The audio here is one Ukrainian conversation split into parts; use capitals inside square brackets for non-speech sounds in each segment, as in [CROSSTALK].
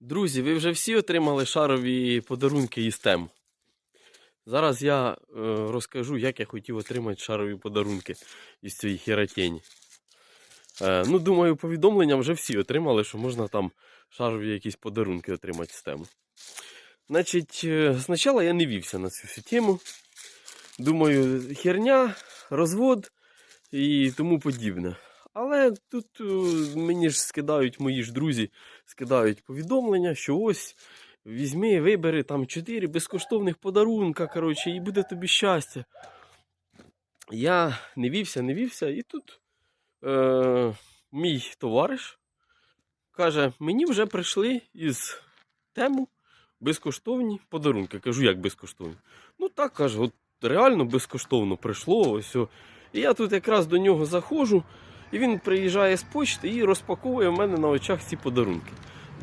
Друзі, ви вже всі отримали шарові подарунки із тем. Зараз я е, розкажу, як я хотів отримати шарові подарунки із цієї херотені. Е, ну, думаю, повідомлення вже всі отримали, що можна там шарові якісь подарунки отримати з тему. Значить, е, спочатку я не вівся на цю всю тему. Думаю, херня, розвод і тому подібне. Але тут е, мені ж скидають мої ж друзі, скидають повідомлення, що ось візьми, вибери там 4 безкоштовних подарунка, коротше, і буде тобі щастя. Я не вівся, не вівся, і тут е, мій товариш каже: мені вже прийшли із тему безкоштовні подарунки. Кажу, як безкоштовні? Ну так каже, от реально безкоштовно прийшло. Ось. І я тут якраз до нього заходжу. І він приїжджає з почти і розпаковує в мене на очах ці подарунки.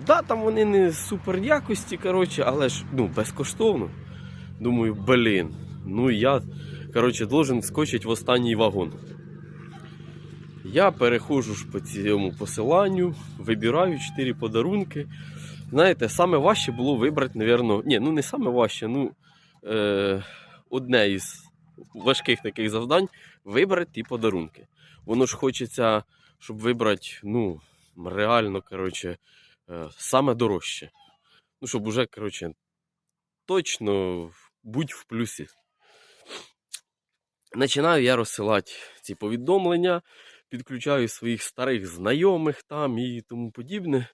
Да, там вони не супер якості, коротше, але ж ну, безкоштовно. Думаю, блін. Ну я, коротше, должен вскочити в останній вагон. Я переходжу ж по цьому посиланню, вибираю 4 подарунки. Знаєте, саме важче було вибрати, напевно, ні, ну не саме важче, ну е, одне із важких таких завдань вибрати ті подарунки. Воно ж хочеться, щоб вибрати, ну, реально, коротше, е, саме дорожче. Ну, щоб уже, коротше, точно будь в плюсі. Починаю я розсилати ці повідомлення, підключаю своїх старих знайомих там і тому подібне.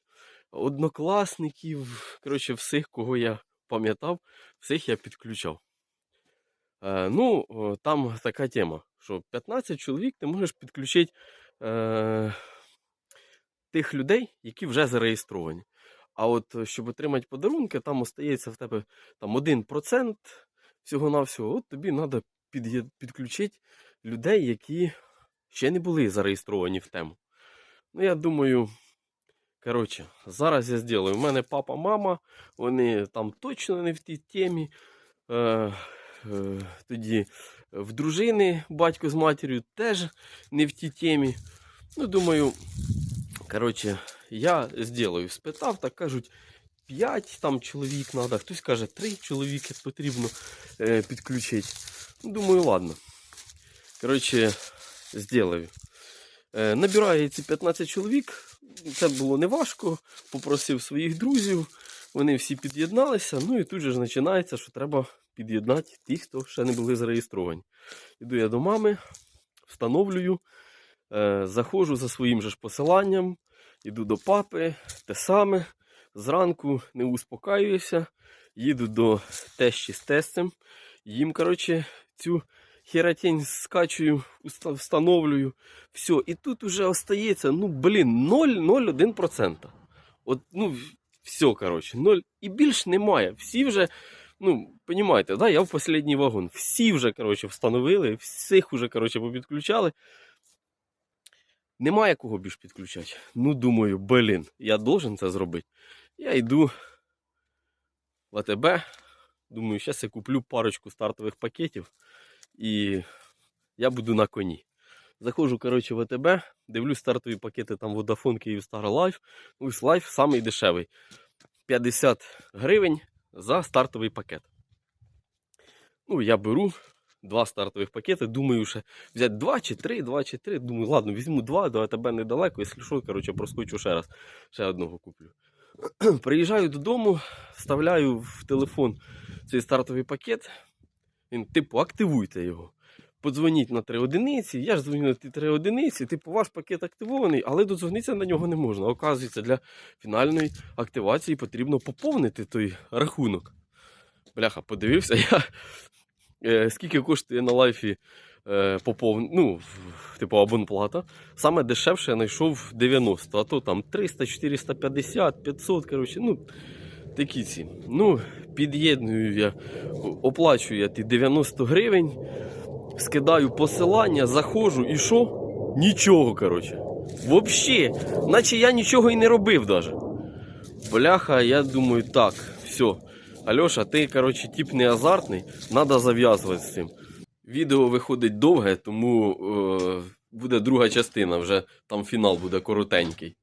Однокласників, коротше, всіх, кого я пам'ятав, всіх я підключав. Е, ну, там така тема, що 15 чоловік ти можеш підключити е, тих людей, які вже зареєстровані. А от щоб отримати подарунки, там остається в тебе там 1% всього-навсього. От тобі треба під, підключити людей, які ще не були зареєстровані в тему. Ну, я думаю, коротше, зараз я зроблю. У мене папа, мама, вони там точно не в тій темі. Е, тоді в дружини батько з матір'ю теж не в тій темі. Ну, думаю, коротше, я зроблю. Спитав, так кажуть, 5 там чоловік треба, хтось каже, 3 чоловіки потрібно е, підключити. Ну, думаю, ладно. Коротше, зроблю. Е, набираю ці 15 чоловік. Це було неважко. Попросив своїх друзів. Вони всі під'єдналися. Ну і тут же ж починається, що треба під'єднати тих, хто ще не були зареєстровані. Іду я до мами, встановлюю, е, заходжу за своїм же ж посиланням, іду до папи, те саме. Зранку не успокаююся, їду до тещі з тестем. Їм, коротше, цю херотень скачую, встановлюю. Все, і тут уже остається, ну, блін, 0,01%. От, ну, все, коротше, 0. І більш немає. Всі вже, ну, розумієте, да, я в останній вагон. Всі вже, коротше, встановили, всіх вже, коротше, попідключали. Немає кого більш підключати. Ну, думаю, блін, я должен це зробити. Я йду в АТБ. Думаю, зараз я куплю парочку стартових пакетів і я буду на коні. Заходжу, коротше, в АТБ, дивлюсь стартові пакети там Vodafone Kyivstar Life. Ну, ось Life самий дешевий. 50 гривень за стартовий пакет. Ну, я беру два стартових пакети. Думаю, ще взяти два чи три, два чи три. Думаю, ладно, візьму два, до АТБ недалеко, якщо що, коротше, проскочу ще раз, ще одного куплю. [CLEARS THROAT] Приїжджаю додому, вставляю в телефон цей стартовий пакет. Він, типу, активуйте його. Подзвоніть на три одиниці. Я ж дзвоню на ті три одиниці. Типу, ваш пакет активований, але додзвонитися на нього не можна. Оказується, для фінальної активації потрібно поповнити той рахунок. Бляха, подивився я, [LAUGHS] е, скільки коштує на лайфі е, поповн... ну, типу абонплата. Саме дешевше я знайшов 90, а то там 300, 450, 500, коротше, ну, такі ці. Ну, під'єдную я, оплачую я ті 90 гривень, скидаю посилання, заходжу і що? Нічого, коротше. Вообще, наче я нічого і не робив даже. Бляха, я думаю, так, все. Альоша, ти, коротше, тип не азартний, треба зав'язувати з цим. Відео виходить довге, тому е, буде друга частина, вже там фінал буде коротенький.